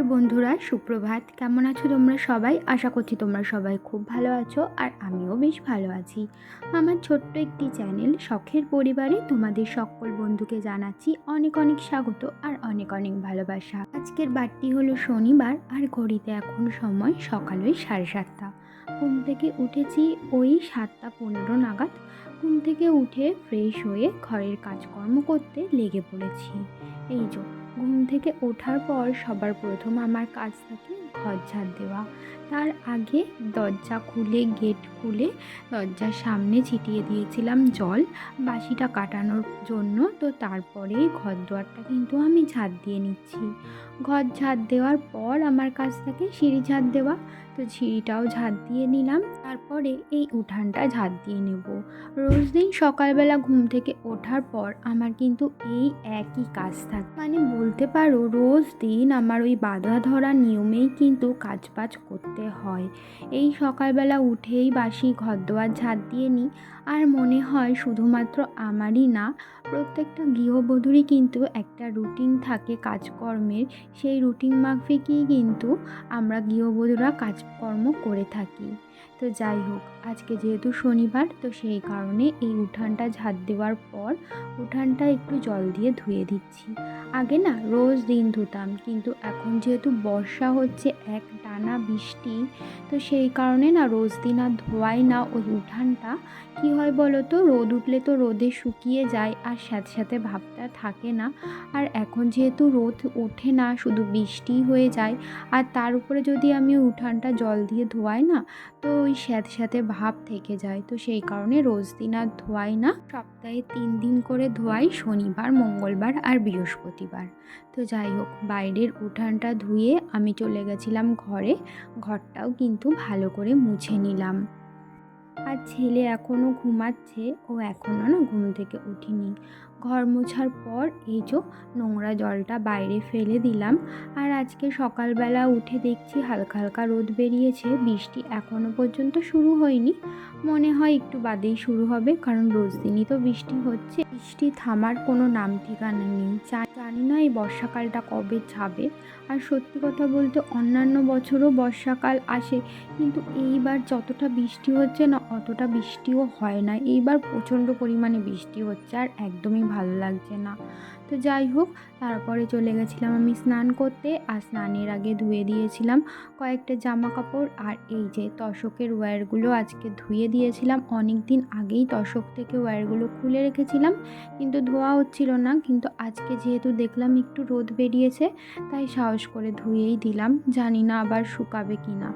সুপ্রভাত। কেমন আছো তোমরা সবাই? আশা করছি তোমরা সবাই খুব ভালো আছো আর আমিও বেশ ভালো আছি। আমার ছোট্ট একটি চ্যানেল শখের পরিবারে তোমাদের সকল বন্ধুকে জানাচ্ছি অনেক অনেক স্বাগত আর অনেক অনেক ভালোবাসা। আজকের বারটি হলো শনিবার আর ঘড়িতে এখন সময় সকাল ওই সাড়ে সাতটা। ঘুম থেকে উঠেছি ওই সাতটা পনেরো নাগাদ। ঘুম থেকে উঠে ফ্রেশ হয়ে ঘরের কাজকর্ম করতে লেগে পড়েছি। এই যে ঘুম থেকে ওঠার পর সবার প্রথম আমার কাজ থাকে ঘর ঝাড় দেওয়া। তার আগে দরজা খুলে, গেট খুলে দরজার সামনে ছিটিয়ে দিয়েছিলাম জল বাসিটা কাটানোর জন্য। তো তারপরেই ঘর দুয়ারটা কিন্তু আমি ঝাড় দিয়ে নিচ্ছি। ঘর ঝাড় দেওয়ার পর আমার কাছ থাকে সিঁড়ি ঝাড় দেওয়া। তো সিঁড়িটাও ঝাড় দিয়ে নিলাম। তারপরে এই উঠানটা ঝাড় দিয়ে নেব। রোজ দিন সকালবেলা ঘুম থেকে ওঠার পর আমার কিন্তু এই একই কাজ থাকে। মানে বলতে পারো, রোজ দিন আমার ওই বাধা ধরা নিয়মেই কিন্তু কাজ বাজ করতে হয়। এই সকালবেলা উঠেই বাসি ঘর দোয়ার ঝাড় দিয়ে নিই। আর মনে হয় শুধুমাত্র আমারই না, প্রত্যেকটা গৃহবধূরই কিন্তু একটা রুটিন থাকে কাজকর্মের। সেই রুটিন মাফিকই কিন্তু আমরা গৃহবধূরা কাজকর্ম করে থাকি। তো যাই হোক, আজকে যেহেতু শনিবার, তো সেই কারণে এই উঠানটা ঝাড় দেওয়ার পর উঠানটা একটু জল দিয়ে ধুয়ে দিচ্ছি। আগে না রোজ দিন ধুতাম, কিন্তু এখন যেহেতু বর্ষা হচ্ছে, এক টানা বৃষ্টি, তো সেই কারণে না রোজ দিন আর ধোয়াই না ওই উঠানটা। কি হয় বলো তো রোদ উঠলে তো রোদে শুকিয়ে যায়, আর সাথে সাথে ভাবটা থাকে না। আর এখন যেহেতু রোদ ওঠে না, শুধু বৃষ্টি হয়ে যায়, আর তার উপরে যদি আমি উঠানটা জল দিয়ে ধোয়াই না, তো ওই স্যাঁতে স্যাঁতে ভাব থেকে যায়। তো সেই কারণে রোজ দিন আর ধোয়াই না, সপ্তাহে তিন দিন করে ধোয়াই শনিবার, মঙ্গলবার আর বৃহস্পতিবার। তো যাই হোক, বাইরের উঠানটা ধুয়ে আমি চলে গেছিলাম ঘরে, ঘরটাও কিন্তু ভালো করে মুছে নিলাম। আর ছেলে এখনও ঘুমাচ্ছে, ও এখনও না ঘুম থেকে উঠিনি ঘর মোছার পর এই যে নোংরা জলটা বাইরে ফেলে দিলাম। আর আজকে সকালবেলা উঠে দেখছি হালকা হালকা রোদ বেরিয়েছে, বৃষ্টি এখনও পর্যন্ত শুরু হয়নি। মনে হয় একটু বাদেই শুরু হবে, কারণ রোজ দিনই তো বৃষ্টি হচ্ছে। বৃষ্টি থামার কোনো নাম ঠিকানা নেই। জানি না এই বর্ষাকালটা কবে যাবে। আর সত্যি কথা বলতে অন্যান্য বছরও বর্ষাকাল আসে, কিন্তু এইবার যতটা বৃষ্টি হচ্ছে না, অতটা বৃষ্টিও হয় না। এইবার প্রচণ্ড পরিমাণে বৃষ্টি হচ্ছে আর একদমই ভালো লাগছে না। তো যাই হোক, তারপরে চলে গেছিলাম আমি স্নান করতে। আর স্নানের আগে ধুয়ে দিয়েছিলাম কয়েকটা জামা কাপড় আর এই যে তশকের ওয়্যারগুলো আজকে ধুয়ে দিয়েছিলাম। অনেক দিন আগেই তশক থেকে ওয়্যারগুলো খুলে রেখেছিলাম। কিন্তু ধোয়া হচ্ছিল না। কিন্তু আজকে যেহেতু দেখলাম একটু রোদ বেরিয়েছে, তাই সাহস করে ধুয়েই দিলাম। জানি না আবার শুকাবে কি না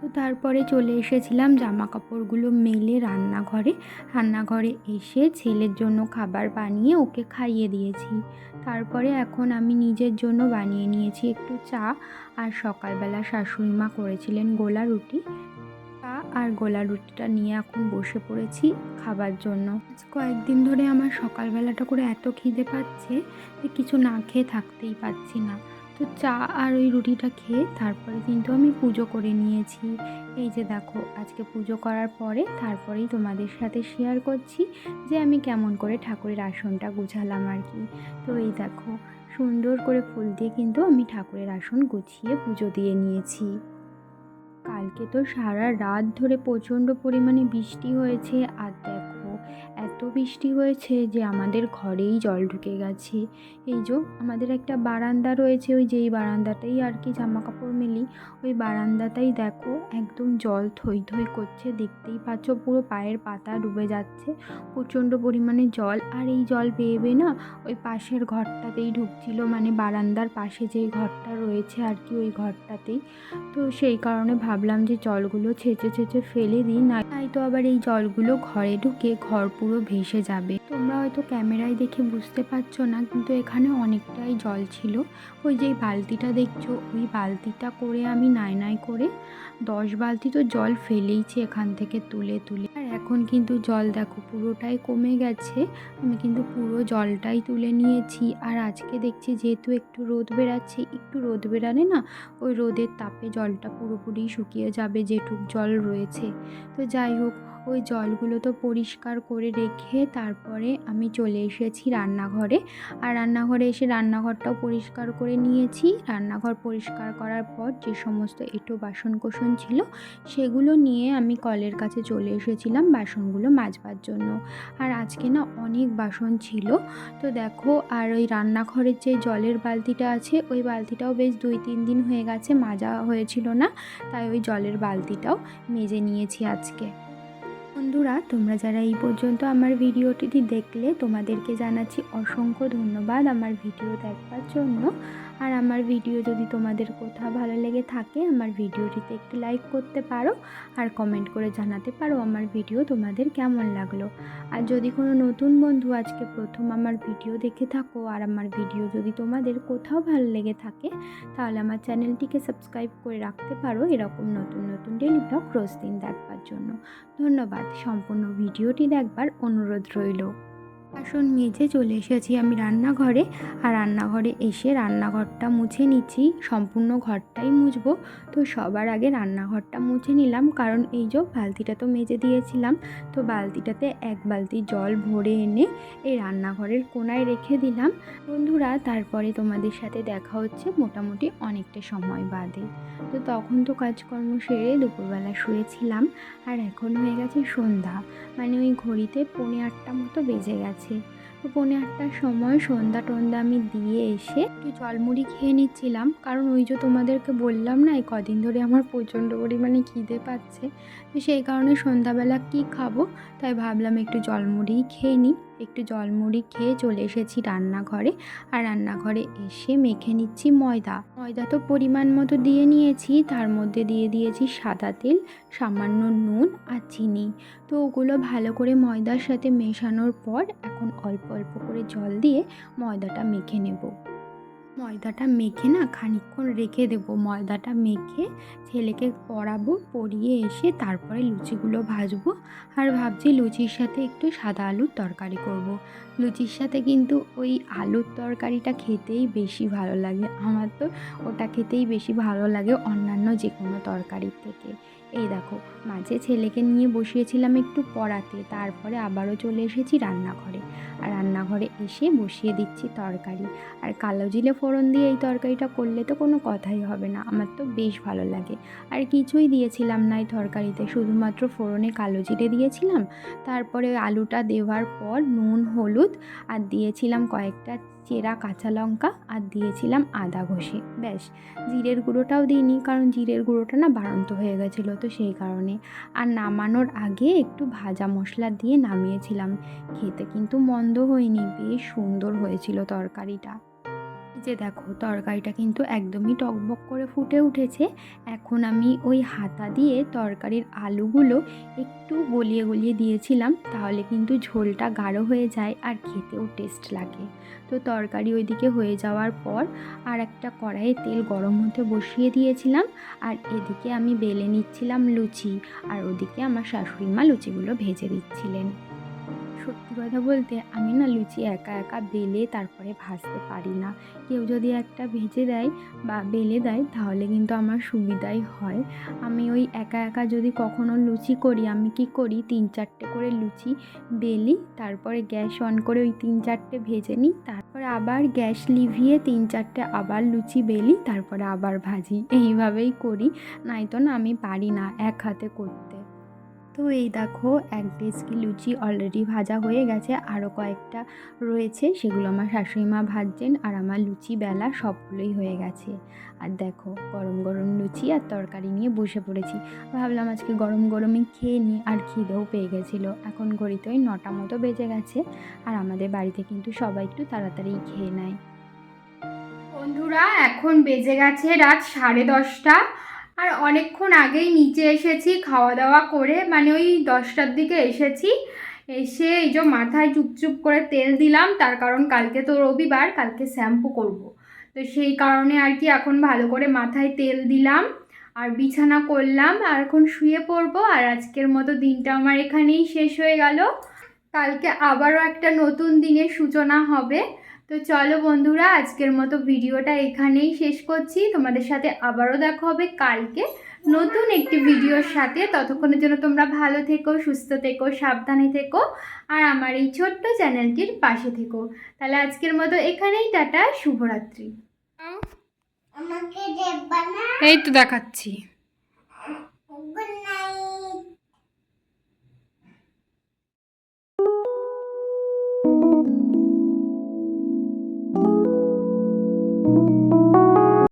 তো তারপরে চলে এসেছিলাম জামা কাপড়গুলো মেলে রান্নাঘরে। রান্নাঘরে এসে ছেলের জন্য খাবার বানিয়ে ওকে খাইয়ে দিয়েছি। তারপরে এখন আমি নিজের জন্য বানিয়ে নিয়েছি একটু চা। আর সকালবেলা শাশুড়ি মা করেছিলেন গোলা রুটি। চা আর গোলা রুটিটা নিয়ে এখন বসে পড়েছি খাবার জন্য। কয়েকদিন ধরে আমার সকালবেলাটা করে এত খিদে পাচ্ছে যে কিছু না খেয়ে থাকতেই পারছি না। তো চা আর ওই রুটিটা খেয়ে তারপরে কিন্তু আমি পুজো করে নিয়েছি। এই যে দেখো, আজকে পুজো করার পরে তারপরেই তোমাদের সাথে শেয়ার করছি যে আমি কেমন করে ঠাকুরের আসনটা গুছালাম আর কি। তো এই দেখো, সুন্দর করে ফুল দিয়ে কিন্তু আমি ঠাকুরের আসন গুছিয়ে পুজো দিয়ে নিয়েছি। কালকে তো সারা রাত ধরে প্রচণ্ড পরিমাণে বৃষ্টি হয়েছে আর দেখো এত বৃষ্টি হয়েছে যে আমাদের ঘরেই জল ঢুকে গেছে। এই যে আমাদের একটা বারান্দা রয়েছে, ওই যেই বারান্দাটাই আর কি জামা কাপড় মেলি, ওই বারান্দাটাই দেখো একদম জল থই থই করছে, দেখতেই পাচ্ছ পুরো পায়ের পাতা ডুবে যাচ্ছে, প্রচণ্ড পরিমাণে জল। আর এই জল বেয়ে না ওই পাশের ঘরটাতেই ঢুকছিল মানে বারান্দার পাশে যেই ঘরটা রয়েছে আর কি ওই ঘরটাতেই। তো সেই কারণে ভাবলাম যে জলগুলো ছেঁচে ছেঁচে ফেলে দিই না তাই তো আবার এই জলগুলো ঘরে ঢুকে ঘর পুরো ভেসে যাবে। তোমরা হয়তো ক্যামেরায় দেখে বুঝতে পারছ না, কিন্তু এখানে অনেকটাই জল ছিল। ওই যে বালতিটা দেখছ, ওই বালতিটা করে আমি নাই নাই করে দশ বালতি তো জল ফেলেইছি এখান থেকে তুলে তুলে। আর এখন কিন্তু জল দেখো পুরোটাই কমে গেছে। আমি কিন্তু পুরো জলটাই তুলে নিয়েছি। আর আজকে দেখছি যেহেতু একটু রোদ বেরাচ্ছে একটু রোদ বেরালে না ওই রোদের তাপে জলটা পুরোপুরি শুকিয়ে যাবে, যেটুক জল রয়েছে। তো যাই হোক, ওই জলগুলো তো পরিষ্কার করে রেখে তারপরে আমি চলে এসেছি রান্নাঘরে। আর রান্নাঘরে এসে রান্নাঘরটাও পরিষ্কার করে নিয়েছি। রান্নাঘর পরিষ্কার করার পর যে সমস্ত এঁটো বাসন কোসন ছিল, সেগুলো নিয়ে আমি কলের কাছে চলে এসেছিলাম বাসনগুলো মাজবার জন্য। আর আজকে না অনেক বাসন ছিল। তো দেখো, আর ওই রান্নাঘরের যে জলের বালতিটা আছে, ওই বালতিটাও বেশ দুই তিন দিন হয়ে গেছে মাজা হয়েছিল না, তাই ওই জলের বালতিটাও মেজে নিয়েছি আজকে। বন্ধুরা, তোমরা যারা এই পর্যন্ত আমার ভিডিওটি দেখলে, তোমাদেরকে জানাচ্ছি অসংখ্য ধন্যবাদ আমার ভিডিও দেখবার জন্য। আর আমার ভিডিও যদি তোমাদের কোথাও ভালো লেগে থাকে, আমার ভিডিওটিতে একটু লাইক করতে পারো আর কমেন্ট করে জানাতে পারো আমার ভিডিও তোমাদের কেমন লাগল। আর যদি কোনো নতুন বন্ধু আজকে প্রথম আমার ভিডিও দেখে থাকো আর আমার ভিডিও যদি তোমাদের কোথাও ভালো লেগে থাকে, তাহলে আমার চ্যানেলটিকে সাবস্ক্রাইব করে রাখতে পারো এরকম নতুন নতুন ডেলি ব্লগ রোজ দিন দেখবার জন্য। ধন্যবাদ, সম্পূর্ণ ভিডিওটি দেখবার অনুরোধ রইল। বাসন মেজে চলে এসেছি আমি রান্নাঘরে। আর রান্নাঘরে এসে রান্নাঘরটা মুছে নিচ্ছি, সম্পূর্ণ ঘরটাই মুছবো। তো সবার আগে রান্নাঘরটা মুছে নিলাম, কারণ এই যে বালতিটা তো মেজে দিয়েছিলাম, তো বালতিটাতে এক বালতি জল ভরে এনে এই রান্নাঘরের কোনায় রেখে দিলাম। বন্ধুরা, তারপরে তোমাদের সাথে দেখা হচ্ছে মোটামুটি অনেকটা সময় বাদে। তো তখন তো কাজকর্ম সেরে দুপুরবেলা শুয়েছিলাম, আর এখন হয়ে গেছে সন্ধ্যা। মানে ওই ঘড়িতে পৌনে আটটা মতো বেজে গেছে। তো পৌনে আটটার সময় সন্ধ্যা টন্দা আমি দিয়ে এসে একটু জলমুড়ি খেয়ে নিচ্ছিলাম। কারণ ওই যে তোমাদেরকে বললাম না, এই কদিন ধরে আমার প্রচণ্ড পরিমাণে খিদে পাচ্ছে। তো সেই কারণে সন্ধ্যাবেলা কি খাব, তাই ভাবলাম একটু জলমুড়িই খেয়ে নিই। একটু জলমুড়ি খেয়ে চলে এসেছি রান্নাঘরে। আর রান্নাঘরে এসে মেখে নিচ্ছি ময়দা। ময়দা তো পরিমাণ মতো দিয়ে নিয়েছি, তার মধ্যে দিয়ে দিয়েছি সাদা তেল, সামান্য নুন আর চিনি। তো ওগুলো ভালো করে ময়দার সাথে মেশানোর পর এখন অল্প অল্প করে জল দিয়ে ময়দাটা মেখে নেব। ময়দাটা মেখে না খানিকক্ষণ রেখে দেবো। ময়দাটা মেখে ছেলেকে পরাবো পরিয়ে এসে তারপরে লুচিগুলো ভাজবো আর ভাবছি লুচির সাথে একটু সাদা আলুর তরকারি করব। লুচির সাথে কিন্তু ওই আলুর তরকারিটা খেতেই বেশি ভালো লাগে। আমার তো ওটা খেতেই বেশি ভালো লাগে অন্যান্য যে কোনো তরকারির থেকে। এই দেখো, মাঝে ছেলেকে নিয়ে বসিয়েছিলাম একটু পড়াতে, তারপরে আবারও চলে এসেছি রান্নাঘরে। আর রান্নাঘরে এসে বসিয়ে দিচ্ছি তরকারি। আর কালো জিলে ফোড়ন দিয়ে এই তরকারিটা করলে তো কোনো কথাই হবে না, আমার তো বেশ ভালো লাগে। আর কিছুই দিয়েছিলাম না এই তরকারিতে, শুধুমাত্র ফোড়নে কালো জিরে দিয়েছিলাম, তারপরে আলুটা দেওয়ার পর নুন, হলুদ, আর দিয়েছিলাম কয়েকটা চেরা কাঁচা লঙ্কা আর দিয়েছিলাম আদা ঘষে। ব্যাস, জিরের গুঁড়োটাও দিইনি কারণ জিরের গুঁড়োটা না বাড়ন্ত হয়ে গেছিল তো সেই কারণে। আর নামানোর আগে একটু ভাজা মশলা দিয়ে নামিয়েছিলাম। খেতে কিন্তু মন্দ হয়নি, বেশ সুন্দর হয়েছিল তরকারিটা। যে দেখো, তরকারিটা কিন্তু একদমই টকবক করে ফুটে উঠেছে। এখন আমি ওই হাতা দিয়ে তরকারির আলুগুলো একটু গলিয়ে গলিয়ে দিয়েছিলাম, তাহলে কিন্তু ঝোলটা গাঢ় হয়ে যায় আর খেতেও টেস্ট লাগে। তো তরকারি ওইদিকে হয়ে যাওয়ার পর আর একটা কড়াইয়ে তেল গরম হতে বসিয়ে দিয়েছিলাম, আর এদিকে আমি বেলে নিচ্ছিলাম লুচি, আর ওদিকে আমার শাশুড়ি মা লুচিগুলো ভেজে দিচ্ছিলেন। সত্যি কথা বলতে আমি না লুচি একা একা বেলে তারপরে ভাজতে পারি না। কেউ যদি একটা ভেজে দেয় বা বেলে দেয় তাহলে কিন্তু আমার সুবিধাই হয়। আমি ওই একা একা যদি কখনো লুচি করি, আমি কি করি? তিন চারটে করে লুচি বেলি, তারপরে গ্যাস অন করে ওই তিন চারটে ভেজে নিই, তারপরে আবার গ্যাস লিভিয়ে তিন চারটে আবার লুচি বেলি, তারপরে আবার ভাজি। এইভাবেই করি। নয়তো না আমি পারি না, এক হাতে করতে তো এই দেখো এক ডেস্কি লুচি অলরেডি ভাজা হয়ে গেছে আরও কয়েকটা রয়েছে, সেগুলো আমার শাশুড়ি মা ভাজছেন আর আমার লুচি বেলা সবগুলোই হয়ে গেছে। আর দেখো গরম গরম লুচি আর তরকারি নিয়ে বসে পড়েছি। ভাবলাম আজকে গরম গরমই খেয়ে নিই আর খিদেও পেয়ে গেছিল। এখন ঘড়িতে ওই নটা মতো বেজে গেছে আর আমাদের বাড়িতে কিন্তু সবাই একটু তাড়াতাড়ি খেয়ে নেয়। বন্ধুরা, এখন বেজে গেছে রাত সাড়ে দশটা। আর অনেকক্ষণ আগেই নিচে এসেছি খাওয়া দাওয়া করে মানে ওই দশটার দিকে এসেছি। এসে এই যে মাথায় চুপচুপ করে তেল দিলাম, তার কারণ কালকে তো রবিবার, কালকে শ্যাম্পু করব। তো সেই কারণে আর কি এখন ভালো করে মাথায় তেল দিলাম, আর বিছানা করলাম, আর এখন শুয়ে পড়ব, আর আজকের মতো দিনটা আমার এখানেই শেষ হয়ে গেল। কালকে আবারও একটা নতুন দিনের সূচনা হবে। তো চলো বন্ধুরা আজকের মতো ভিডিওটা এখানেই শেষ করছি। তোমাদের সাথে আবারও দেখা হবে কালকে নতুন একটি ভিডিওর সাথে। ততক্ষণের জন্য তোমরা ভালো থেকো সুস্থ থেকো সাবধানে থেকো আর আমার এই ছোট্ট চ্যানেলটির পাশে থেকো। তাহলে আজকের মতো এখানেই টাটা শুভরাত্রি। এই তো দেখাচ্ছি। Good night.